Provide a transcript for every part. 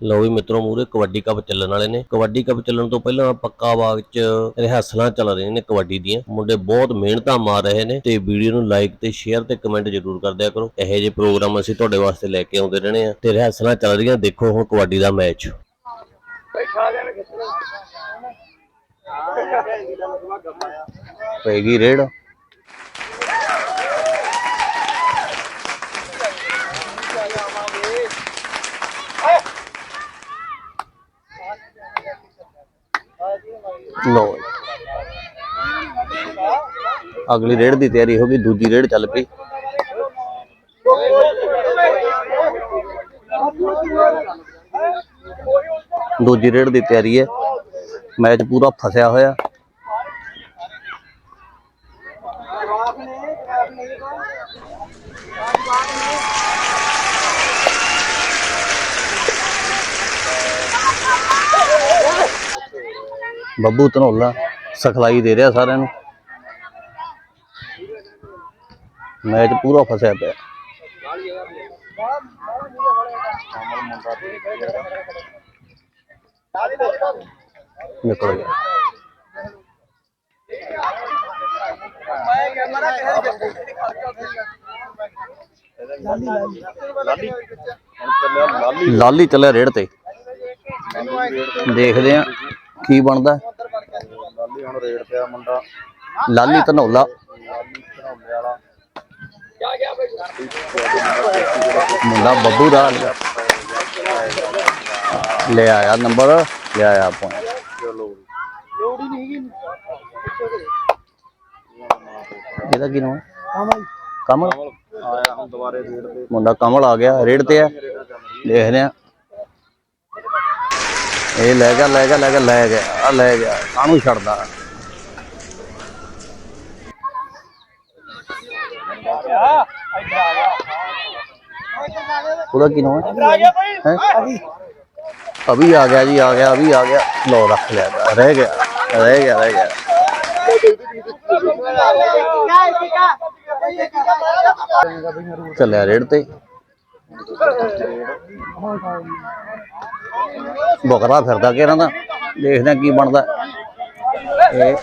ਲਓ ਵੀ ਮਿੱਤਰੋ ਮੂਰੇ ਕਬੱਡੀ ਕੱਪ ਚੱਲਣ ਵਾਲੇ ਨੇ। ਕਬੱਡੀ ਕੱਪ ਚੱਲਣ ਤੋਂ ਪਹਿਲਾਂ ਪੱਕਾ ਬਾਗ 'ਚ ਰਿਹਰਸਲਾਂ ਚੱਲ ਰਹੀਆਂ ਨੇ ਕਬੱਡੀ ਦੀਆਂ। ਮੁੰਡੇ ਬਹੁਤ ਮਿਹਨਤਾਂ ਮਾਰ ਰਹੇ ਨੇ ਤੇ ਵੀਡੀਓ ਨੂੰ ਲਾਈਕ ਤੇ ਸ਼ੇਅਰ ਤੇ ਕਮੈਂਟ ਜ਼ਰੂਰ ਕਰ ਦਿਆ ਕਰੋ। ਇਹੋ ਜਿਹੇ ਪ੍ਰੋਗਰਾਮ ਅਸੀਂ ਤੁਹਾਡੇ ਵਾਸਤੇ ਲੈ ਕੇ ਆਉਂਦੇ ਰਹਿਣੇ ਆ ਤੇ ਰਿਹਰਸਲਾਂ ਚੱਲ ਰਹੀਆਂ। ਦੇਖੋ ਹੁਣ ਕਬੱਡੀ ਦਾ ਮੈਚ ਪੈਗੀ ਰੇਡ। ਲੋ ਅਗਲੀ ਰੇਡ ਦੀ ਤਿਆਰੀ ਹੋ ਗਈ, ਦੂਜੀ ਰੇਡ ਚੱਲ ਪਈ। ਦੂਜੀ ਰੇਡ ਦੀ ਤਿਆਰੀ ਹੈ। ਮੈਚ ਪੂਰਾ ਫਸਿਆ ਹੋਇਆ। ਬੱਬੂ ਧਨੋਲਾ ਸਿਖਲਾਈ ਦੇ ਰਿਹਾ ਸਾਰਿਆਂ ਨੂੰ। ਮੈਚ ਪੂਰਾ ਫਸਿਆ ਪਿਆ। ਨਿਕਲ ਗਿਆ। ਲਾਲੀ ਚੱਲਿਆ ਰੇੜ ਤੇ। ਦੇਖਦੇ ਆ ਕੀ ਬਣਦਾ। ਲਾਲੀ ਰੇਡ ਮੁੰਡਾ। ਧਨੌਲਾ। ਲਾਲੀ ਧਨੌਲੇ ਵਾਲਾ। ਮੁੰਡਾ ਬੱਬੂ ਦਾ। ਲੈ ਆਇਆ ਨੰਬਰ ਲੈ ਆਇਆ ਪੁਆਇੰਟ ਚਲੋ ਇਹਦਾ ਕੀ ਨਾਮ ਹੈ? ਕਮਲ। ਆਇਆ ਹੁਣ ਦੁਬਾਰੇ ਰੇਡ ਤੇ। ਮੁੰਡਾ ਕਮਲ ਆ ਗਿਆ ਰੇਡ ਤੇ ਆ ਦੇਖਦੇ ਆ ਇਹ ਲੈ ਗਿਆ ਲੈ ਗਿਆ ਲੈ ਗਿਆ ਲੈ ਗਿਆ। ਆ ਲੈ ਗਿਆ। ਕਾਹਨੂੰ ਛੱਡਦਾ? ਉਹਦਾ ਕੀ ਨਾਮ ਹੈ ਹੈਂ? ਅਭੀ ਆ ਗਿਆ ਜੀ ਆ ਗਿਆ ਅਭੀ ਆ ਗਿਆ ਲੋ ਰੱਖ ਲਿਆ ਰਹਿ ਗਿਆ ਰਹਿ ਗਿਆ ਰਹਿ ਗਿਆ ਚੱਲਿਆ ਰੇਡ ਤੇ ਬਕਰਾ ਫਿਰਦਾ ਕਿ ਇਹਨਾਂ ਦਾ ਦੇਖਦੇ ਆ ਕੀ ਬਣਦਾ ਇਹ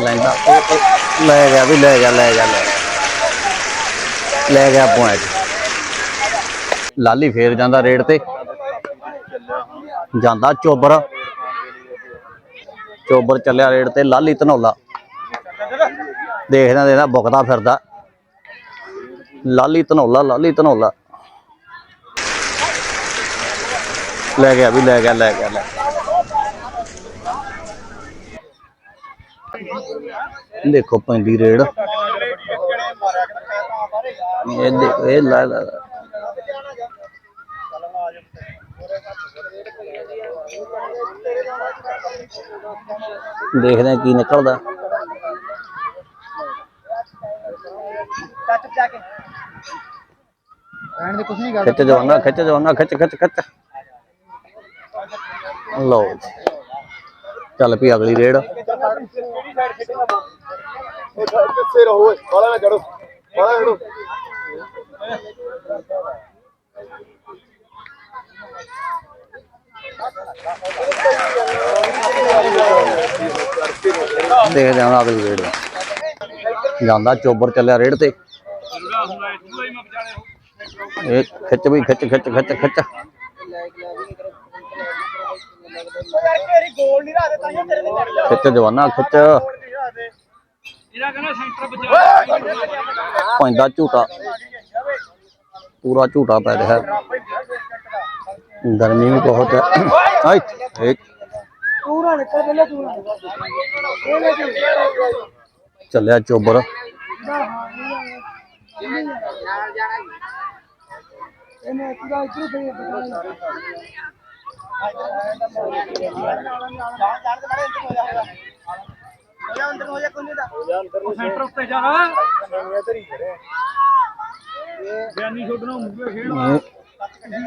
ਲੈਂਦਾ ਉਹ- ਉਹ ਲੈ ਗਿਆ ਵੀ ਲੈ ਗਿਆ ਲੈ ਗਿਆ ਲੈ ਗਿਆ ਲੈ ਗਿਆ ਪੁਆਇੰਟ। ਲਾਲੀ ਫੇਰ ਜਾਂਦਾ ਰੇਡ ਤੇ। ਜਾਂਦਾ ਚੋਬਰ। ਚੋਬਰ ਚੱਲਿਆ ਰੇਡ ਤੇ, ਲਾਲੀ ਧਨੌਲਾ। ਦੇਖਦਾ ਦੇਖਦਾ, ਬੁਕਦਾ ਫਿਰਦਾ। ਲਾਲੀ ਧਨੌਲਾ ਲਾਲੀ ਧਨੌਲਾ। ਲੈ ਗਿਆ ਵੀ, ਲੈ ਗਿਆ ਲੈ ਗਿਆ ਲੈ ਗਿਆ। ਦੇਖੋ ਪੈਂਦੀ ਰੇਡ। ਇਹ ਦੇਖੋ ਇਹ ਲੈ ਲੈ ਲੈ। ਦੇਖਦੇ ਆ ਕੀ ਨਿਕਲਦਾ। ਰਹਿਣ ਦੇ ਕੁਝ ਨਹੀਂ ਗਾ ਖਿੱਚ ਜਵਾਨਾ ਖਿੱਚ ਜਵਾਨਾ ਖਿੱਚ ਖਿੱਚ ਖਿੱਚ। ਲਓ ਜੀ। ਚੱਲ ਪਈ ਅਗਲੀ ਰੇਡ। ਪਿੱਛੇ ਰਹੋ ਓਏ ਬਾਲਾ ਨਾ ਚੜੋ ਬਾਲਾ ਚੜੋ ਦੇਖਦੇ ਹਾਂ ਅਗਲੀ ਰੇਡ ਜਾਂਦਾ ਚੋਬਰ ਚੱਲਿਆ ਰੇਡ ਤੇ। ਇਹ ਖਿੱਚ ਵੀ ਖਿੱਚ ਖਿੱਚ ਖਿੱਚ ਖਿੱਚ। ਖਿੱਚ ਜਵਾਨਾ, ਖਿੱਚ। ਪੈਂਦਾ ਝੂਟਾ। ਪੂਰਾ ਝੂਟਾ ਪੈ ਰਿਹਾ। ਹੈ। ਗਰਮੀ ਵੀ ਬਹੁਤ ਹੈ। ਆਈ ਇੱਕ ਪੂਰਾ ਨਿਕਲ ਪਹਿਲਾਂ ਪੂਰਾ ਇਹ ਲੈ ਕੇ ਚੱਲਿਆ ਚੋਬਰ। ਇਹਨੇ ਪੂਰਾ ਇਧਰ ਤੇ। ਸੈਂਟਰ ਉੱਤੇ ਜਾਣਾ ਬਿਆਨੀ ਛੋਡਣਾ ਮੁੱਗੇ ਖੇਡ ਇਹ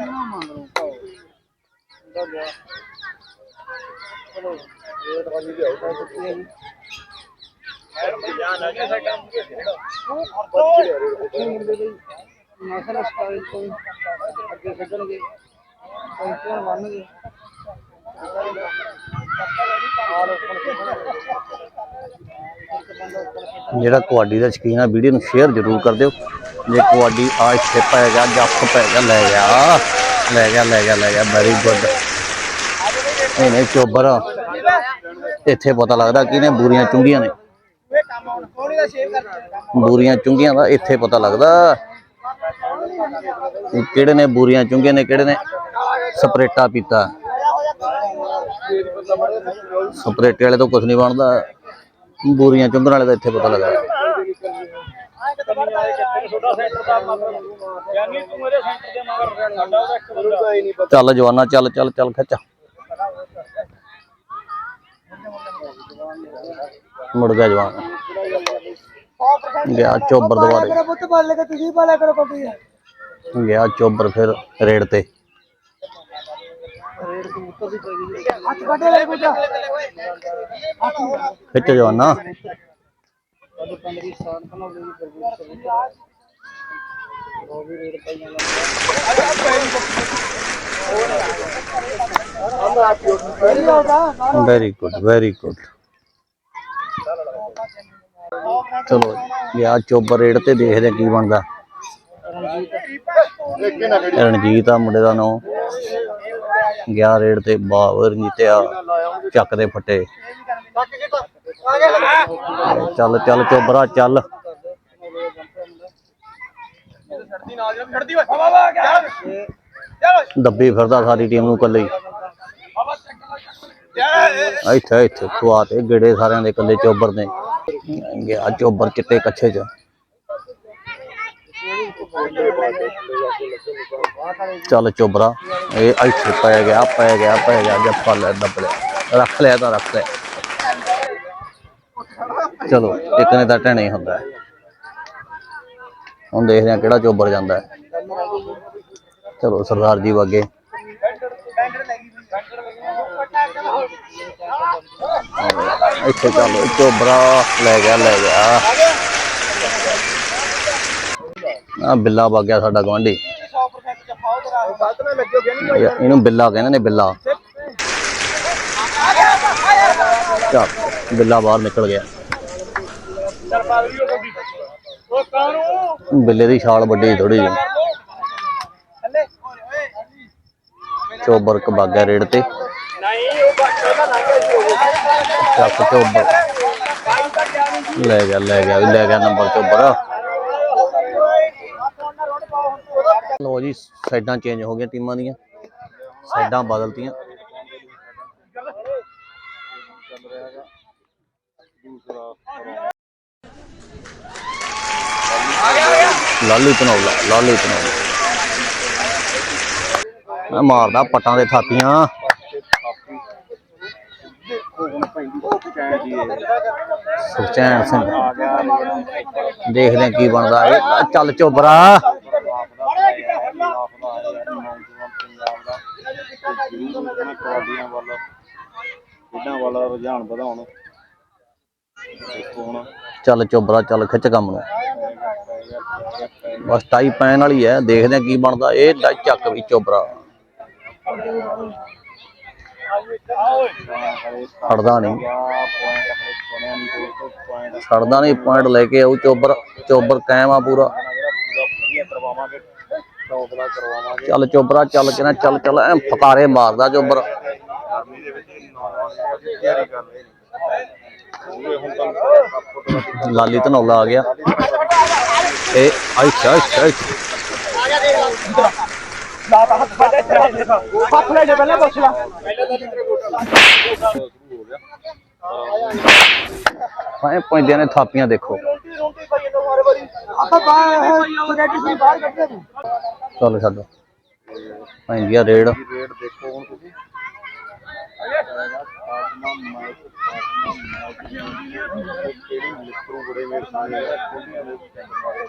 ਨਸਲ ਸਟਾਈਲ ਤੋਂ ਅੱਗੇ ਖੇਡਣਗੇ ਪੈਂਤੀ ਮੰਨ ਗਏ ਜਿਹੜਾ ਕਬੱਡੀ ਦਾ ਸ਼ੌਕੀਨ ਆ, ਵੀਡੀਓ ਨੂੰ ਸ਼ੇਅਰ ਜ਼ਰੂਰ ਕਰ ਦਿਓ। ਜੇ ਕਬੱਡੀ ਆ ਇੱਥੇ ਪੈ ਗਿਆ ਜੱਫ ਪੈ ਗਿਆ, ਲੈ ਗਿਆ। ਲੈ ਗਿਆ ਲੈ ਗਿਆ ਲੈ ਗਿਆ ਵੈਰੀ ਗੁੱਡ ਇਹਨੇ ਚੋਬਰ ਇੱਥੇ ਪਤਾ ਲੱਗਦਾ ਕਿ ਬੂਰੀਆਂ ਚੁੰਗੀਆਂ ਨੇ। ਦਾ ਬੂਰੀਆਂ ਚੁੰਗੀਆਂ ਦਾ ਇੱਥੇ ਪਤਾ ਲੱਗਦਾ। ਕਿਹੜੇ ਨੇ ਬੂਰੀਆਂ ਚੁੰਗੀਆਂ ਨੇ, ਕਿਹੜੇ ਨੇ? ਸਪਰੇਟਾ ਪੀਤਾ। ਸਪਰੇਟੇ ਵਾਲੇ ਤੋਂ ਕੁਝ ਨਹੀਂ ਬਣਦਾ। ਬੂਰੀਆਂ ਚੁੰਗਣ ਵਾਲੇ ਦਾ ਇੱਥੇ ਪਤਾ ਲੱਗਦਾ ਯਾਨੀ ਤੂੰ ਮੇਰੇ ਸੈਂਟਰ ਦੇ ਮਗਰ ਸਾਡਾ ਉਹਦਾ ਇੱਕ ਬੰਦਾ। ਚੱਲ ਜਵਾਨਾ ਚੱਲ ਚੱਲ ਚੱਲ ਖਿੱਚ। ਮੁੜ ਗਿਆ ਜਵਾਨ। ਗਿਆ ਚੋਬਰ ਦੁਬਾਰੇ ਕਰੋ ਪੁੱਤ ਪਾਲ ਲੈ ਕੇ ਤੁਸੀਂ ਪਾਲਿਆ ਕਰੋ ਕੋਟੀ ਗਿਆ ਚੋਬਰ ਫਿਰ ਰੇਡ ਤੇ। ਹੱਥ ਕੱਢੇ ਲੈ ਬੇਟਾ ਖਿੱਚ ਜਵਾਨਾ ਸਹੀ ਵੈਰੀ ਗੁੱਡ ਵੈਰੀ ਗੁੱਡ ਚਲੋ ਗਿਆ ਚੋਬਰ ਰੇਡ ਤੇ ਦੇਖਦੇ ਕੀ ਬਣਦਾ। ਰਣਜੀਤ ਆ ਮੁੰਡੇ ਦਾ ਨਾਮ। ਗਿਆ ਰੇਡ ਤੇ ਬਾਵਰ ਰਣਜੀਤ ਆ ਚੱਕ ਦੇ ਫੱਟੇ। ਚੱਲ ਚੱਲ ਚੋਬਰਾ, ਚੱਲ। ਛੱਡਦੀ ਦੱਬੀ ਫਿਰਦਾ ਸਾਰੀ ਟੀਮ ਨੂੰ ਇਕੱਲੇ। ਇੱਥੇ ਇੱਥੇ ਖਵਾ ਤੇ ਗੇੜੇ ਸਾਰਿਆਂ ਦੇ ਕੱਲੇ ਚੋਬਰ ਨੇ। ਗਿਆ ਚੋਬਰ ਚਿੱਟੇ ਕੱਛੇ ਚ। ਚੱਲ ਚੋਬਰਾ, ਇਹ ਇੱਥੇ ਪੈ ਗਿਆ ਪੈ ਗਿਆ ਪੈ ਗਿਆ ਜੱਫਾ ਲੈ ਦੱਬ ਲਿਆ। ਰੱਖ ਲਿਆ ਤਾਂ ਰੱਖ ਲਿਆ। ਚਲੋ, ਇੱਕ ਨੇ ਤਾਂ ਟਹਿਣੇ ਹੁੰਦਾ। ਹੁਣ ਦੇਖਦੇ ਹਾਂ ਕਿਹੜਾ ਚੋਬਰ ਜਾਂਦਾ ਹੈ। ਚਲੋ, ਸਰਦਾਰ ਜੀ ਵਾਗੇ। ਇੱਥੇ ਚੱਲ, ਚੋਬਰਾ ਲੈ ਗਿਆ ਲੈ ਗਿਆ। ਆ ਬਿੱਲਾ ਵਗ ਗਿਆ ਸਾਡਾ ਗਵਾਂਢੀ ਇਹਨੂੰ ਬਿੱਲਾ ਕਹਿੰਦੇ ਨੇ ਬਿੱਲਾ। ਚੱਲ ਬਿੱਲਾ ਬਾਹਰ ਨਿਕਲ ਗਿਆ। ਬਿੱਲੇ ਦੀ ਛਾਲ ਵੱਡੀ ਥੋੜੀ ਜਿਹੀ। ਚੋਬਰ ਕਬਾਗਾ ਰੇਡ ਤੇ। ਚੱਕ ਚੋਬਰ। ਲੈ ਗਿਆ ਲੈ ਗਿਆ ਲੈ ਗਿਆ ਨੰਬਰ ਚੋਬਰ। ਲੋ ਜੀ, ਸਾਈਡਾਂ ਚੇਂਜ ਹੋ ਗਈਆਂ ਟੀਮਾਂ ਦੀਆਂ। ਸਾਈਡਾਂ ਬਦਲਤੀਆਂ। ਲਾਲੀ ਧਨੌਲਾ ਲਾਲੀ ਧਨੌਲਾ। ਮਾਰਦਾ ਪੱਟਾਂ ਦੇ ਥਾਪੀਆਂ। ਸੁਚੈਨ ਸਿੰਘ। ਦੇਖਦੇ ਕੀ ਬਣਦਾ ਚੱਲ ਚੋਬਰਾ ਚੱਲ ਚੋਬਰਾ ਕਬੱਡੀਆਂ ਵੱਲ ਖੇਡਾਂ ਵੱਲ ਰੁਝਾਨ ਵਧਾਉਣ। ਦੇਖੋ ਹੁਣ। ਚੱਲ ਚੋਬਰਾ ਚੱਲ ਖਿੱਚ ਕੰਮ ਨੂੰ। ਬਸ ਟਾਈ ਪੈਣ ਵਾਲੀ ਹੈ ਦੇਖਦੇ ਹਾਂ ਕੀ ਬਣਦਾ। ਇਹ ਲੈ ਚੱਕ ਵੀ ਚੋਬਰਾ। ਛੱਡਦਾ ਨਹੀਂ। ਛੱਡਦਾ ਨਹੀਂ ਪੁਆਇੰਟ ਲੈ ਕੇ ਆਉ ਚੋਬਰ ਚੋਬਰ ਕਾਇਮ ਆ ਪੂਰਾ। ਪੂਰਾ ਵਧੀਆ ਕਰਵਾਵਾਂਗੇ। ਟੌਪ ਦਾ ਕਰਵਾਵਾਂਗੇ ਚੱਲ ਚੋਬਰਾ ਚੱਲ ਕੇ ਨਾ ਚੱਲ ਚੱਲ ਐ ਫਕਾਰੇ ਮਾਰਦਾ ਚੋਬਰ ਗਰਮੀ ਦੇ ਵਿੱਚ ਨੌਜਵਾਨ ਦੀ ਤਿਆਰੀ ਕਰ ਰਹੇ ਨੇ ਹੋਵੇ ਹੁਣ ਤਾਂ ਫੁੱਟ ਲਾਲੀ ਧਨੌਲਾ ਆ ਗਿਆ। ਇਹ ਅੱਛਾ ਅੱਛਾ ਅੱਛਾ ਹੱਥ ਲੈ ਜਾ ਪਹਿਲਾਂ ਪੁੱਛ ਲਾ। ਐ ਪੈਂਦਿਆਂ ਨੇ ਥਾਪੀਆਂ ਦੇਖੋ। ਆਪਾਂ ਬਾਹਰ ਸੋਸਾਇਟੀ ਤੋਂ ਬਾਹਰ ਕੱਢਦੇ ਤੂੰ ਚੱਲ ਛੱਡ। ਪੈਂਦੀਆਂ ਰੇਡ। ਰੇਟ ਦੇਖੋ ਹੁਣ ਤੁਸੀਂ।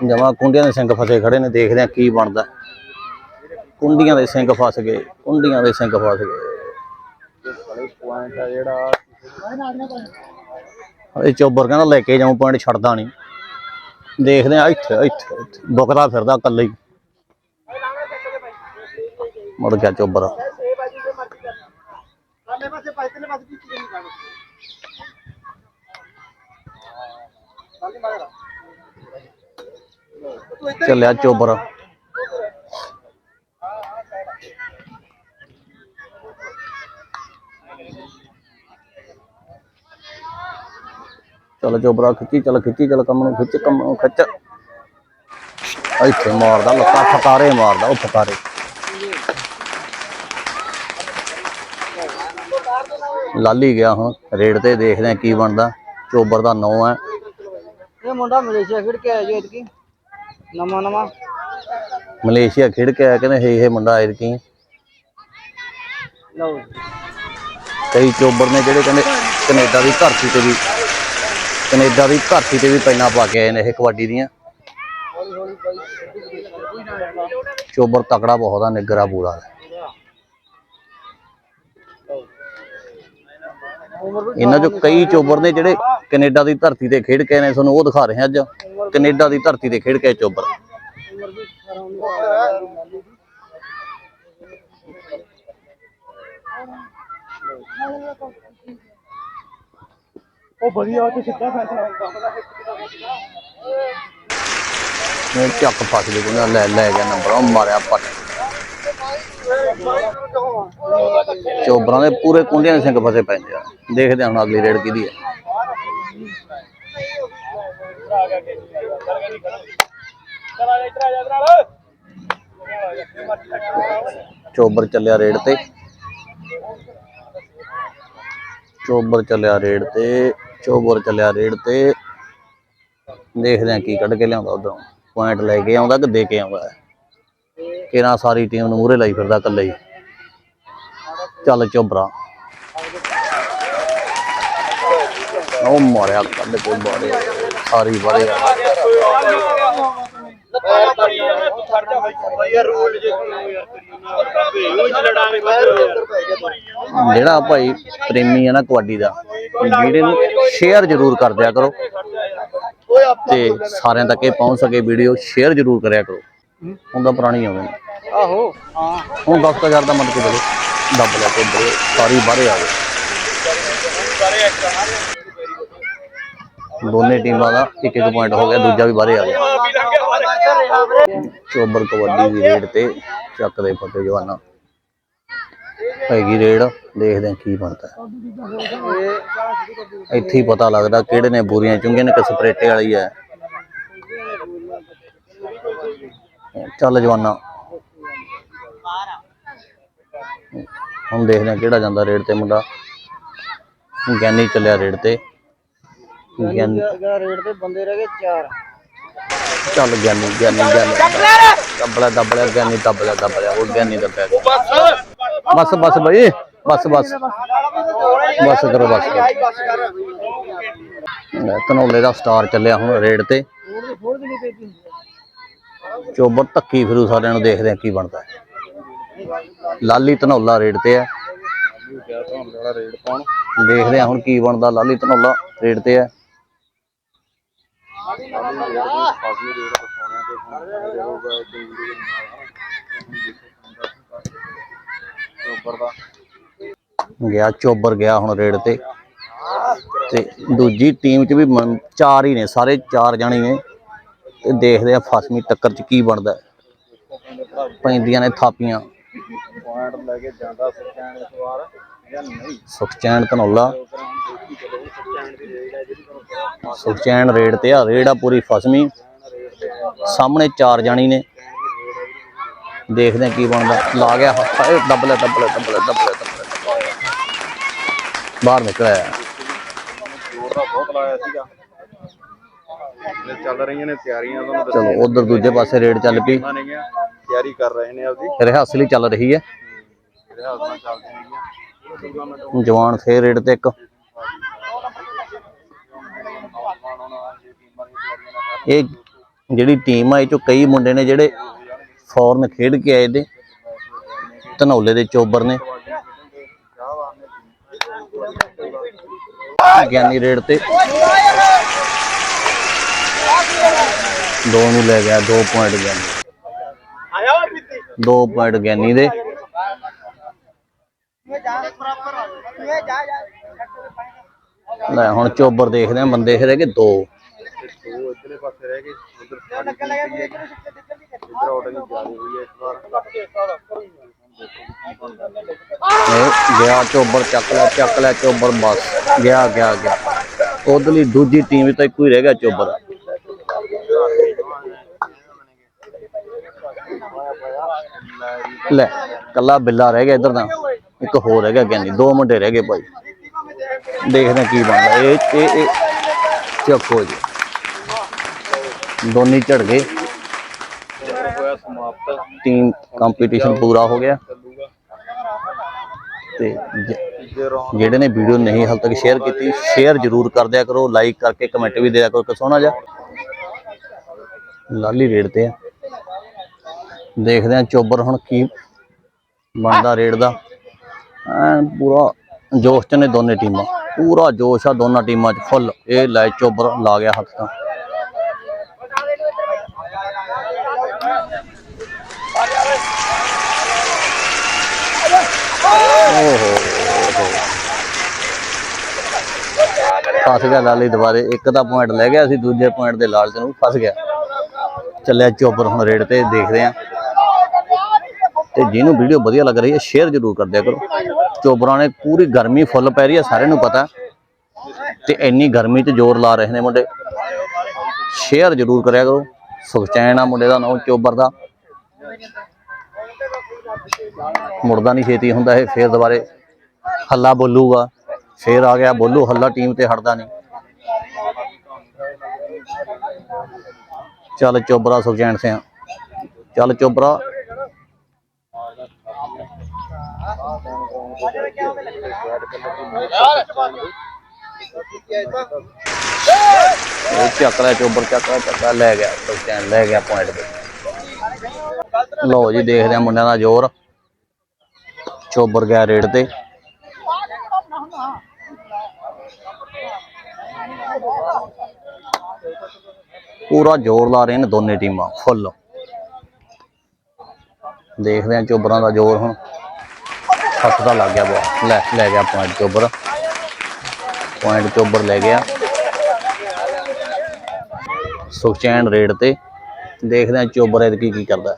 ਜਮਾ ਕੁੰਡੀਆਂ ਦੇ ਸਿੰਘ ਫਸੇ ਖੜੇ ਨੇ ਦੇਖਦੇ ਆ ਕੀ ਬਣਦਾ। ਕੁੰਡੀਆਂ ਦੇ ਸਿੰਘ ਫਸ ਗਏ ਕੁੰਡੀਆਂ ਦੇ ਸਿੰਘ ਫਸ ਗਏ। ਸਾਲੇ ਪੁਆਇੰਟ ਆ ਜਿਹੜਾ ਇਹ ਚੋਬਰ ਕਹਿੰਦਾ ਲੈ ਕੇ ਜਾਉਂ ਪੁਆਇੰਟ ਛੱਡਦਾ ਨਹੀਂ ਦੇਖਦੇ ਆ ਇੱਥੇ ਇੱਥੇ ਇੱਥੇ। ਬੁਕਦਾ ਫਿਰਦਾ ਇਕੱਲੇ ਹੀ। ਮੁੜ ਗਿਆ ਚੋਬਰ ਚੱਲਿਆ ਚੋਬਰ ਚਲ ਚੋਬਰਾ ਖਿੱਚੀ, ਚਲ ਖਿੱਚੀ, ਚਲ ਕੰਮ ਨੂੰ ਖਿੱਚ, ਕੰਮ ਨੂੰ ਖਿੱਚ। ਇੱਥੇ ਮਾਰਦਾ, ਲੱਤਾਂ ਫਕਾਰੇ ਮਾਰਦਾ, ਉਹ ਫਕਾਰੇ ਲਾਲੀ ਗਿਆ ਹੁਣ ਰੇਡ ਤੇ ਦੇਖਦੇ ਆ ਕੀ ਬਣਦਾ ਚੋਬਰ ਦਾ ਨਾਂ ਹੈ। ਇਹ ਮੁੰਡਾ ਮਲੇਸ਼ੀਆ ਖੇਡ ਕੇ ਆਇਆ ਜੋ ਇਤਕੀ ਨਵਾਂ ਨਵਾਂ। ਮਲੇਸ਼ੀਆ ਖੇਡ ਕੇ ਆਇਆ ਕਹਿੰਦੇ ਹੇ ਹੇ ਮੁੰਡਾ ਐਤਕੀ। ਲਓ ਕਈ ਚੋਬਰ ਨੇ ਜਿਹੜੇ ਕਹਿੰਦੇ ਕੈਨੇਡਾ ਦੀ ਧਰਤੀ ਤੇ ਵੀ ਕੈਨੇਡਾ ਦੀ ਧਰਤੀ ਤੇ ਵੀ ਪੈਨਾ ਪਾ ਕੇ ਆਏ ਨੇ ਇਹ ਕਬੱਡੀ ਦੀਆਂ। ਚੋਬਰ ਤਕੜਾ ਬਹੁਤ ਆ ਨਿਗਰਾ ਪੂਰਾ। ਇਹਨਾਂ ਚੋਂ ਕਈ ਚੋਬਰ ਨੇ ਜਿਹੜੇ ਕੈਨੇਡਾ ਦੀ ਧਰਤੀ ਤੇ ਖੇਡ ਕੇ ਨੇ ਤੁਹਾਨੂੰ ਉਹ ਦਿਖਾ ਰਹੇ ਹਾਂ ਅੱਜ। ਕੈਨੇਡਾ ਦੀ ਧਰਤੀ ਤੇ ਖੇਡ ਕੇ ਚੋਬਰ। ਉਹ ਵਧੀਆ ਤੇ ਸਿੱਧਾ ਫੈਸਲਾ ਚੱਕ ਫਸ ਕਹਿੰਦਾ ਲੈ ਲੈ ਗਿਆ ਨੰਬਰ ਉਹ ਮਾਰਿਆ ਪੱਟ। ਚੋਬਰਾਂ ਦੇ ਪੂਰੇ ਕੁੰਡਿਆਂ ਦੇ ਸਿੰਘ ਫਸੇ ਪੈਂਦੇ ਆ। ਦੇਖਦੇ ਹਾਂ ਹੁਣ ਅਗਲੀ ਰੇਡ ਕਿਹਦੀ ਹੈ ਚੋਬਰ ਚੱਲਿਆ ਰੇਡ ਤੇ। ਚੋਬਰ ਚੱਲਿਆ ਰੇਡ ਤੇ, ਚੋਬਰ ਚੱਲਿਆ ਰੇਡ ਤੇ। ਦੇਖਦੇ ਹਾਂ ਕੀ ਕੱਢ ਕੇ ਲਿਆਉਂਦਾ ਉਧਰੋਂ। ਪੁਆਇੰਟ ਲੈ ਕੇ ਆਉਂਦਾ ਕਿ ਦੇ ਕੇ ਆਉਂਦਾ ਕਿਹਨਾਂ ਸਾਰੀ ਟੀਮ ਨੂੰ ਮੂਹਰੇ ਲਾਈ ਫਿਰਦਾ ਇਕੱਲੇ ਹੀ। ਚੱਲ ਚੋਬਰਾ। ਉਹ ਮਾਰਿਆ ਕੱਢ ਕੇ ਬਾਰੇ ਸਾਰੀ ਬਾਰੇ ਜਿਹੜਾ ਭਾਈ ਪ੍ਰੇਮੀ ਹੈ ਨਾ ਕਬੱਡੀ ਦਾ, ਵੀਡੀਓ ਨੂੰ ਸ਼ੇਅਰ ਜ਼ਰੂਰ ਕਰ ਦਿਆ ਕਰੋ। ਤੇ ਸਾਰਿਆਂ ਤੱਕ ਇਹ ਪਹੁੰਚ ਸਕੇ, ਵੀਡੀਓ ਸ਼ੇਅਰ ਜ਼ਰੂਰ ਕਰਿਆ ਕਰੋ। ਹੁੰਦਾ ਪੁਰਾਣੀ ਨੇ ਆਹੋ ਹਾਂ। ਹੁਣ 10000 ਦਾ ਮੰਨ ਕੇ ਚਲੋ ਦੱਬ ਲਿਆ ਤੇ ਬੜੇ ਸਾਰੀ ਬਾਹਰੇ ਆ ਗਏ। ਦੋਨੇ ਟੀਮਾਂ ਦਾ ਇੱਕ ਇੱਕ ਪੁਆਇੰਟ ਹੋ ਗਿਆ ਦੂਜਾ ਵੀ ਬਾਹਰੇ ਆ ਗਿਆ। ਚੋਬਰ ਕਬੱਡੀ ਦੀ ਰੇਡ ਤੇ ਚੱਕ ਦੇ ਫੱਟੇ ਜਵਾਨਾ। ਹੈਗੀ ਰੇਡ ਦੇਖਦੇ ਹਾਂ ਕੀ ਬਣਦਾ। ਇੱਥੇ ਹੀ ਪਤਾ ਲੱਗਦਾ ਕਿਹੜੇ ਨੇ ਬੁਰੀਆਂ ਚੁੰਗੀਆਂ ਨੇ ਕਿ ਸਪਰੇਟੇ ਵਾਲੀ ਹੈ। ਚੱਲ ਜਵਾਨਾ। ਹੁਣ ਦੇਖਦੇ ਹਾਂ ਕਿਹੜਾ ਜਾਂਦਾ ਰੇਡ ਤੇ ਮੁੰਡਾ। ਗਿਆਨੀ ਚੱਲਿਆ ਰੇਡ ਤੇ। ਗਿਆਨੀ ਰੇਡ ਤੇ ਬੰਦੇ ਰਹਿ ਗਏ ਚਾਰ ਚੱਲ ਗਿਆਨੀ ਗਿਆਨੀ ਗਿਆਨੀ ਦੱਬਲਾ ਦੱਬਲਾ ਗਿਆਨੀ ਦੱਬਲਾ ਦੱਬਲਾ ਉਹ ਗਿਆਨੀ ਦੱਬਿਆ ਬਸ ਬਸ ਬਈ, ਬਸ ਬਸ। ਬਸ ਕਰੋ ਬਸ ਕਰੋ। ਦਾ ਸਟਾਰ ਚੱਲਿਆ ਹੁਣ ਰੇਡ ਤੇ। ਚੋਬਰ ਧੱਕੀ ਫਿਰੂ ਸਾਰਿਆਂ ਨੂੰ ਦੇਖਦੇ ਆ ਕੀ ਬਣਦਾ ਹੈ। ਲਾਲੀ ਧਨੌਲਾ ਰੇਡ ਤੇ ਹੈ। ਦੇਖਦੇ ਆ ਹੁਣ ਕੀ ਬਣਦਾ। ਲਾਲੀ ਧਨੌਲਾ ਰੇਡ ਤੇ ਹੈ। ਗਿਆ, ਚੋਬਰ ਗਿਆ ਹੁਣ ਰੇਡ ਤੇ। ਤੇ ਦੂਜੀ ਟੀਮ ਚ ਵੀ ਚਾਰ ਹੀ ਨੇ, ਸਾਰੇ ਚਾਰ ਜਾਣੇ ਨੇ। ਤੇ ਦੇਖਦੇ ਆ ਫਸਵੀਂ ਟੱਕਰ ਚ ਕੀ ਬਣਦਾ ਪੈਂਦੀਆਂ ਨੇ ਥਾਪੀਆਂ। ਪੁਆਇੰਟ ਲੈ ਕੇ ਜਾਂਦਾ ਸਚੈਨ ਇਸ ਵਾਰ ਜਾਂ ਨਹੀਂ ਸੁਖਚੈਨ ਧਨੌਲਾ। ਸੁਖਚੈਨ ਰੇਡ ਤੇ ਆ ਰੇਡ ਆ ਪੂਰੀ ਫਸਮੀ। ਸਾਹਮਣੇ ਚਾਰ ਜਾਣੀ ਨੇ। ਦੇਖਦੇ ਆ ਕੀ ਬਣਦਾ। ਲਾ ਗਿਆ ਹਾਏ, ਦੱਬ ਲਿਆ ਦੱਬ ਲਿਆ ਬਾਹਰ ਨਿਕਲਿਆ ਜ਼ੋਰ ਦਾ ਬਹੁਤ ਲਾਇਆ ਸੀਗਾ ਚੱਲ ਰਹੀਆਂ ਨੇ ਤਿਆਰੀਆਂ ਤੁਹਾਨੂੰ ਚਲੋ ਉਧਰ ਦੂਜੇ ਪਾਸੇ ਰੇਡ ਚੱਲ ਪਈ। ਤਿਆਰੀ ਕਰ ਰਹੇ ਨੇ ਆਪਦੀ। ਰਿਹਾਸਲ ਚੱਲ ਰਹੀ ਹੈ। ਜਵਾਨ ਫੇਰ ਰੇਡ ਤੇ ਇੱਕ। ਇਹ ਜਿਹੜੀ ਟੀਮ ਆ ਇਹ ਚੋਂ ਕਈ ਮੁੰਡੇ ਨੇ ਜਿਹੜੇ ਫੋਰਨ ਖੇਡ ਕੇ ਆਏ ਨੇ ਧਨੌਲੇ ਦੇ ਚੋਬਰ ਨੇ। ਗਿਆਨੀ ਰੇਡ ਤੇ। ਦੋ ਨੂੰ ਲੈ ਗਿਆ 2 ਪੁਆਇੰਟ ਗਿਆਨੀ 2 ਪੁਆਇੰਟ ਗਿਆਨੀ ਦੇ ਲੈ ਹੁਣ ਚੋਬਰ ਦੇਖਦੇ ਆ ਬੰਦੇ ਰਹਿ ਗਏ ਦੋ। ਗਿਆ ਚੋਬਰ, ਚੱਕ ਲੈ ਚੱਕ ਲੈ ਚੋਬਰ, ਬਸ। ਗਿਆ ਗਿਆ ਗਿਆ। ਉਧਰਲੀ ਦੂਜੀ ਟੀਮ ਤੇ ਕੋਈ ਰਹਿ ਗਿਆ ਚੋਬਰ। ਲੈ, ਕੱਲਾ ਬਿੱਲਾ ਰਹਿ ਗਿਆ ਇਧਰ ਦਾ। ਇੱਕ ਹੋਰ ਰਹਿ ਗਿਆ ਗਿਆਨੀ ਦੋ ਮੁੰਡੇ ਰਹਿ ਗਏ ਭਾਈ। ਦੇਖਦੇ ਕੀ ਬਣਦਾ। ਇਹ ਇਹ ਇਹ ਚੱਕੋ ਜੀ। ਦੋਨੀ ਝੜ ਗਏ। ਟੀਮ ਕੰਪੀਟੀਸ਼ਨ ਪੂਰਾ ਹੋ ਗਿਆ। ਤੇ ਜਿਹੜੇ ਨੇ ਵੀਡੀਓ ਨਹੀਂ ਹਾਲ ਤੱਕ ਸ਼ੇਅਰ ਕੀਤੀ ਸ਼ੇਅਰ ਜ਼ਰੂਰ ਕਰ ਦਿਆ ਕਰੋ। ਲਾਈਕ ਕਰਕੇ ਕਮੈਂਟ ਵੀ ਦੇ ਦਿਆ ਕਰੋ। ਕਿ ਸੋਹਣਾ ਜਾ ਲਾਲੀ ਰੇਡ ਤੇ ਆ ਦੇਖਦੇ ਆ ਚੋਬਰ ਹੁਣ ਕੀ ਬਣਦਾ ਰੇਡ ਦਾ। ਐਨ ਪੂਰਾ ਜੋਸ਼ ਚ ਨੇ ਦੋਨੇ ਟੀਮਾਂ। ਪੂਰਾ ਜੋਸ਼ ਆ ਦੋਨਾਂ ਟੀਮਾਂ ਚ ਫੁੱਲ। ਇਹ ਲੈ ਚੋਬਰ ਲਾ ਗਿਆ ਹੱਥ ਤਾਂ। ਫਸ ਗਿਆ ਲਾਲੀ ਦੁਬਾਰੇ। ਇੱਕ ਤਾਂ ਪੁਆਇੰਟ ਲੈ ਗਿਆ ਸੀ ਦੂਜੇ ਪੁਆਇੰਟ ਦੇ ਲਾਲਚ ਨੂੰ ਫਸ ਗਿਆ। ਚੱਲਿਆ ਚੋਬਰ ਹੁਣ ਰੇਡ ਤੇ ਦੇਖਦੇ ਆ ਤੇ ਜਿਹਨੂੰ ਵੀਡੀਓ ਵਧੀਆ ਲੱਗ ਰਹੀ ਹੈ ਸ਼ੇਅਰ ਜ਼ਰੂਰ ਕਰ ਦਿਆ ਕਰੋ। ਚੋਬਰਾਂ ਨੇ ਪੂਰੀ ਗਰਮੀ ਫੁੱਲ ਪੈ ਰਹੀ ਹੈ, ਸਾਰਿਆਂ ਨੂੰ ਪਤਾ। ਤੇ ਇੰਨੀ ਗਰਮੀ 'ਚ ਜ਼ੋਰ ਲਾ ਰਹੇ ਨੇ ਮੁੰਡੇ। ਸ਼ੇਅਰ ਜ਼ਰੂਰ ਕਰਿਆ ਕਰੋ। ਸੁਖਚੈਨ ਆ ਮੁੰਡੇ ਦਾ ਨਾਮ, ਚੋਬਰ ਦਾ। ਮੁੜਦਾ ਨਹੀਂ ਛੇਤੀ ਹੁੰਦਾ ਇਹ, ਫੇਰ ਦੁਬਾਰੇ ਹੱਲਾ ਬੋਲੂਗਾ। ਫੇਰ ਆ ਗਿਆ, ਬੋਲੂ, ਹੱਲਾ ਟੀਮ ਤੇ ਹਟਦਾ ਨਹੀਂ। ਚੱਲ ਚੋਬਰਾ ਸੁਖਚੈਨ ਸਿਆ। ਚੱਲ ਚੋਬਰਾ। ਉਹ ਚੱਕ ਲਿਆ ਚੋਬਰ, ਚੱਕ ਲਿਆ ਚੱਕ ਲੈ ਗਿਆ ਸੁਖਚੈਨ ਲੈ ਗਿਆ ਪੁਆਇੰਟ ਤੇ। ਲਓ ਜੀ, ਦੇਖਦੇ ਆ ਮੁੰਡਿਆਂ ਦਾ ਜ਼ੋਰ। ਚੋਬਰ ਗਿਆ ਰੇਡ ਤੇ। ਪੂਰਾ ਜ਼ੋਰ ਲਾ ਰਹੇ ਨੇ ਦੋਨੇ ਟੀਮਾਂ, ਫੁੱਲ। ਦੇਖਦੇ ਆ ਚੋਬਰਾਂ ਦਾ ਜ਼ੋਰ ਹੁਣ। ਹੱਥ ਦਾ ਲੱਗ ਗਿਆ ਬਾ ਲੈ ਲੈ ਗਿਆ ਪੁਆਇੰਟ ਚੋਬਰ ਪੁਆਇੰਟ ਚੋਬਰ ਲੈ ਗਿਆ। ਸੁਖਚੈਨ ਰੇਡ ਤੇ। ਦੇਖਦੇ ਆ ਚੋਬਰ ਇਹ ਕੀ ਕੀ ਕਰਦਾ।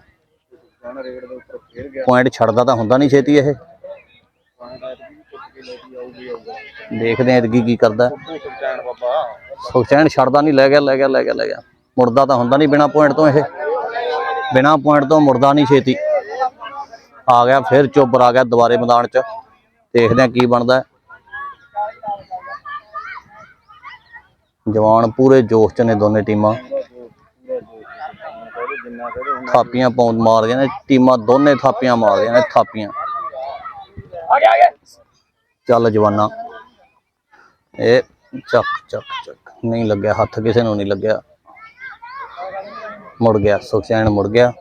ਪੁਆਇੰਟ ਛੱਡਦਾ ਤਾਂ ਹੁੰਦਾ ਨਹੀਂ ਛੇਤੀ ਇਹ। ਪਾਣੀ ਦਾ ਦੇਖਦੇ ਆ ਕੀ ਕੀ ਕਰਦਾ। ਸੁਖਚੈਨ ਛੱਡਦਾ ਨਹੀਂ, ਲੈ ਗਿਆ ਲੈ ਗਿਆ ਲੈ ਗਿਆ ਲੈ ਗਿਆ। ਮੁੜਦਾ ਤਾਂ ਹੁੰਦਾ ਨਹੀਂ ਬਿਨਾ ਪੁਆਇੰਟ ਤੋਂ ਇਹ। ਬਿਨਾ ਪੁਆਇੰਟ ਤੋਂ ਮੁੜਦਾ ਨਹੀਂ ਛੇਤੀ। ਆ ਗਿਆ, ਫਿਰ ਚੋਬਰ ਆ ਗਿਆ ਦੁਬਾਰੇ ਮੈਦਾਨ 'ਚ। ਦੇਖਦੇ ਆ ਕੀ ਬਣਦਾ ਜਵਾਨ ਪੂਰੇ ਜੋਸ਼ 'ਚ ਨੇ ਦੋਨੇ ਟੀਮਾਂ। ਥਾਪੀਆਂ ਪਾਉਣ ਮਾਰਦੀਆਂ ਨੇ, ਟੀਮਾਂ ਦੋਨੇ ਥਾਪੀਆਂ ਮਾਰਦੀਆਂ ਨੇ, ਥਾਪੀਆਂ। ਚੱਲ ਜਵਾਨਾ, ਇਹ ਚੱਕ ਚੱਕ ਚੱਕ, ਨਹੀਂ ਲੱਗਿਆ, ਹੱਥ ਕਿਸੇ ਨੂੰ ਨਹੀਂ ਲੱਗਿਆ। ਮੁੜ ਗਿਆ ਸੁਖਚੈਨ ਮੁੜ ਗਿਆ।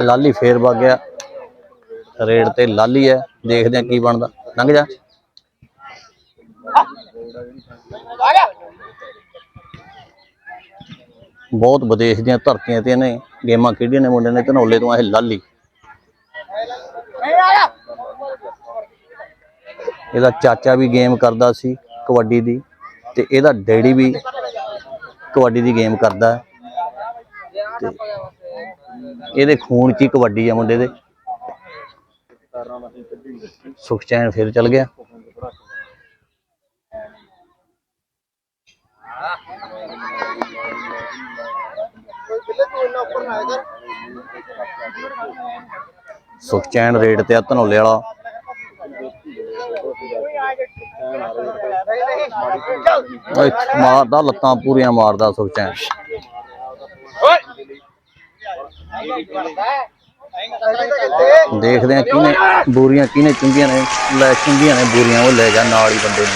ਲਾਲੀ ਫੇਰ ਵਗ ਗਿਆ। ਰੇਡ ਤੇ ਲਾਲੀ ਹੈ, ਦੇਖਦੇ ਆ ਕੀ ਬਣਦਾ। ਲੰਘ ਜਾ। ਬਹੁਤ ਵਿਦੇਸ਼ ਦੀਆਂ ਧਰਤੀਆਂ ਤੇ ਨੇ ਗੇਮਾਂ ਖੇਡੀਆਂ ਨੇ ਮੁੰਡੇ ਨੇ ਧਨੋਲੇ ਤੋਂ ਇਹ ਲਾਲੀ। ਇਹਦਾ ਚਾਚਾ ਵੀ ਗੇਮ ਕਰਦਾ ਸੀ ਕਬੱਡੀ ਦੀ, ਤੇ ਇਹਦਾ ਡੈਡੀ ਵੀ ਕਬੱਡੀ ਦੀ ਗੇਮ ਕਰਦਾ ਇਹਦੇ ਖੂਨ 'ਚ ਹੀ ਕਬੱਡੀ ਆ ਮੁੰਡੇ ਦੇ। ਸੁਖਚੈਨ ਫਿਰ ਚੱਲ ਗਿਆ। ਸੁਖਚੈਨ ਰੇਡ ਤੇ ਆ ਧਨੋਲੇ ਵਾਲਾ। ਮਾਰਦਾ ਲੱਤਾਂ ਪੂਰੀਆਂ ਮਾਰਦਾ ਸੁਖਚੈਨ ਦੇਖਦੇ ਆ ਕਿਹਨੇ ਬੋਰੀਆਂ, ਕਿਹਨੇ ਚੁੰਗੀਆਂ ਨੇ, ਲੈ ਚੁੰਗੀਆਂ ਨੇ ਬੋਰੀਆਂ, ਉਹ ਲੈ ਜਾ ਨਾਲ ਹੀ ਬੰਦੇ ਨੇ।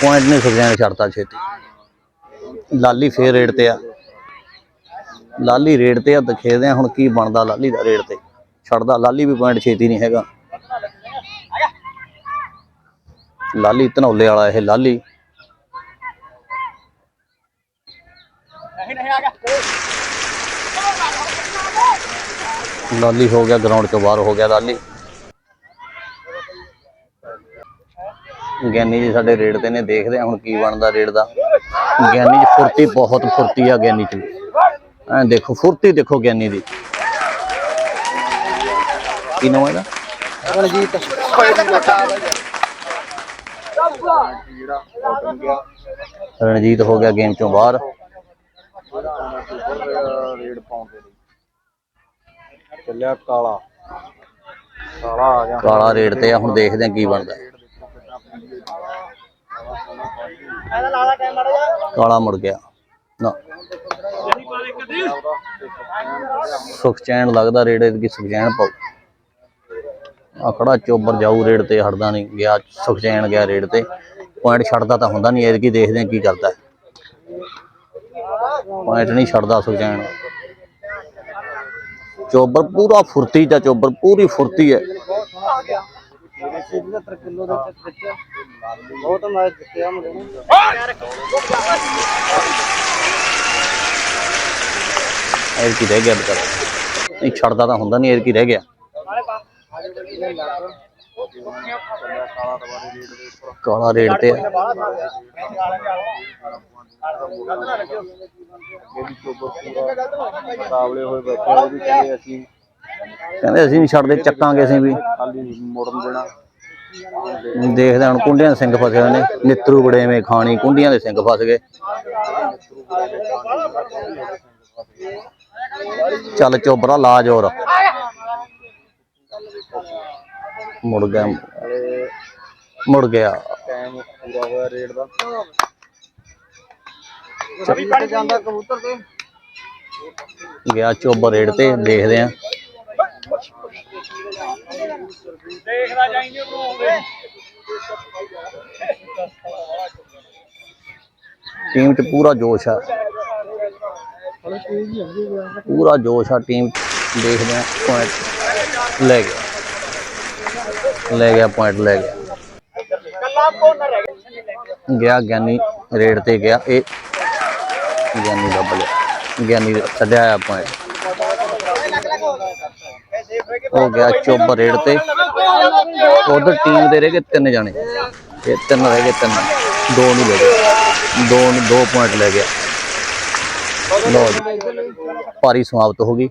ਪੁਆਇੰਟ ਨੇ ਸਬਜ਼ੀਆਂ ਛੱਡਤਾ ਛੇਤੀ। ਲਾਲੀ ਫੇਰ ਰੇਟ ਤੇ ਆ। ਲਾਲੀ ਰੇਟ ਤੇ ਆ, ਦੇਖਦੇ ਆ ਹੁਣ ਕੀ ਬਣਦਾ ਲਾਲੀ ਦਾ ਰੇਟ ਤੇ। ਛੱਡਦਾ, ਲਾਲੀ ਵੀ ਪੁਆਇੰਟ ਛੇਤੀ ਨਹੀਂ ਹੈਗਾ। ਲਾਲੀ ਧਨੌਲੇ ਵਾਲਾ ਇਹ ਲਾਲੀ। ਲਾਲੀ ਹੋ ਗਿਆ ਗਰਾਊਂਡ ਤੋਂ ਬਾਹਰ ਹੋ ਗਿਆ ਲਾਲੀ ਗਿਆਨੀ ਜੀ ਸਾਡੇ ਰੇਡ ਤੇ ਨੇ ਦੇਖਦੇ ਹੁਣ ਕੀ ਬਣਦਾ ਰੇਡ ਦਾ। ਗਿਆਨੀ ਜੀ ਫੁਰਤੀ ਬਹੁਤ ਫੁਰਤੀ ਆ ਗਿਆਨੀ ਚ ਐ ਦੇਖੋ ਫੁਰਤੀ ਦੇਖੋ ਗਿਆਨੀ ਦੀ। ਕੀ ਨਾਮ ਹੈ ਰਣਜੀਤ। ਹੋ ਗਿਆ ਗੇਮ ਚੋਂ ਬਾਹਰ। ਰੇਡ ਪਾਉਣ ਦੇ ਲਈ ਚੱਲਿਆ ਕਾਲਾ। ਕਾਲਾ ਆ ਗਿਆ। ਕਾਲਾ ਰੇਡ ਤੇ ਆ ਹੁਣ ਦੇਖਦੇ ਆ ਕੀ ਬਣਦਾ। ਕਾਲਾ ਮੁੜ ਗਿਆ। ਨਾ। ਸੁਖਚੈਨ ਲੱਗਦਾ ਰੇੜੇ ਦੀ ਸੁਖਚੈਨ ਪਾਉ ਆ ਖੜਾ ਚੋਬਰ ਜਾਊ ਰੇਡ ਤੇ ਹਟਦਾ ਨਹੀਂ। ਗਿਆ ਸੁਖਚੈਨ ਗਿਆ ਰੇਡ ਤੇ। ਪੁਆਇੰਟ ਛੱਡਦਾ ਤਾਂ ਹੁੰਦਾ ਨਹੀਂ ਐਤਕੀ ਦੇਖਦੇ ਆ ਕੀ ਕਰਦਾ। ਪੁਆਇੰਟ ਨਹੀਂ ਛੱਡਦਾ ਸੁਖਚੈਨ ਚੋਬਰ ਪੂਰਾ ਫੁਰਤੀ ਦਾ ਚੋਬਰ ਪੂਰੀ ਫੁਰਤੀ ਹੈ। ਕਿਲੋ ਦੇ ਵਿੱਚ ਬਹੁਤ ਮੈਚ ਜਿੱਤਿਆ ਮੁੰਡੇ ਨੇ ਐਤਕੀ ਰਹਿ ਗਿਆ ਵਿਚਾਰਾ। ਨਹੀਂ, ਛੱਡਦਾ ਤਾਂ ਹੁੰਦਾ ਨਹੀਂ ਕੀ ਰਹਿ ਗਿਆ। ਕਾਲਾ ਰੇਡ ਤੇ ਆ। ਇਹਦੀ ਚੋਬਰ ਪੂਰਾ ਮੁਕਾਬਲੇ ਹੋਏ ਬੈਠੇ ਉਹ ਵੀ ਕਹਿੰਦੇ ਅਸੀਂ ਕਹਿੰਦੇ ਅਸੀਂ ਨਹੀਂ ਛੱਡਦੇ ਚੱਕਾਂਗੇ ਅਸੀਂ ਵੀ। ਖਾਲੀ ਨਹੀਂ ਮੁੜਨ ਦੇਣਾ। ਦੇਖਦੇ ਹਾਂ ਹੁਣ ਕੁੰਡੀਆਂ ਦੇ ਸਿੰਘ ਫਸੇ ਹੋਏ ਨੇ। ਨਿੱਤਰੂ ਬੜੇਵੇਂ ਖਾਣੀ ਕੁੰਡੀਆਂ ਦੇ ਸਿੰਘ ਫਸ ਗਏ। ਚੱਲ ਚੋਬਰਾ ਲਾ ਜੋਰ। ਮੁੜ ਗਿਆ। ਹਲੇ ਮੁੜ ਗਿਆ। ਟਾਈਮ ਪੂਰਾ ਹੋਇਆ ਰੇਡ ਦਾ। ਵੀ ਪੜ ਜਾਂਦਾ ਕਬੂਤਰ ਤੇ। ਗਿਆ ਚੋਬਰ ਰੇਡ ਤੇ ਦੇਖਦੇ ਆ ਟੀਮ 'ਚ ਪੂਰਾ ਜੋਸ਼ ਆ। ਪੂਰਾ ਜੋਸ਼ ਆ ਟੀਮ। ਦੇਖਦੇ ਆ ਪੁਆਇੰਟ ਲੈ ਗਿਆ। ਲੈ ਗਿਆ ਪੁਆਇੰਟ ਲੈ ਗਿਆ। ਗਿਆ, ਗਿਆਨੀ ਰੇਡ ਤੇ ਗਿਆ। ਇਹ ਗਿਆਨੀ ਲੱਭ ਲਿਆ। ਗਿਆਨੀ ਨੇ ਛੱਡਿਆ ਆ ਪੁਆਇੰਟ ਹੋ ਗਿਆ ਚੋਬਰ ਰੇਡ ਤੇ। ਉਧਰ ਟੀਮ ਦੇ ਰਹਿ ਗਏ ਤਿੰਨ ਜਾਣੇ। ਇਹ ਤਿੰਨ ਰਹਿ ਗਏ ਤਿੰਨ। ਦੋ ਨੂੰ ਲੈ ਗਏ। ਦੋ ਨੂੰ ਦੋ ਪੁਆਇੰਟ ਲੈ ਗਿਆ। ਲੋ ਜੀ ਸਮਾਪਤ ਹੋ ਗਈ।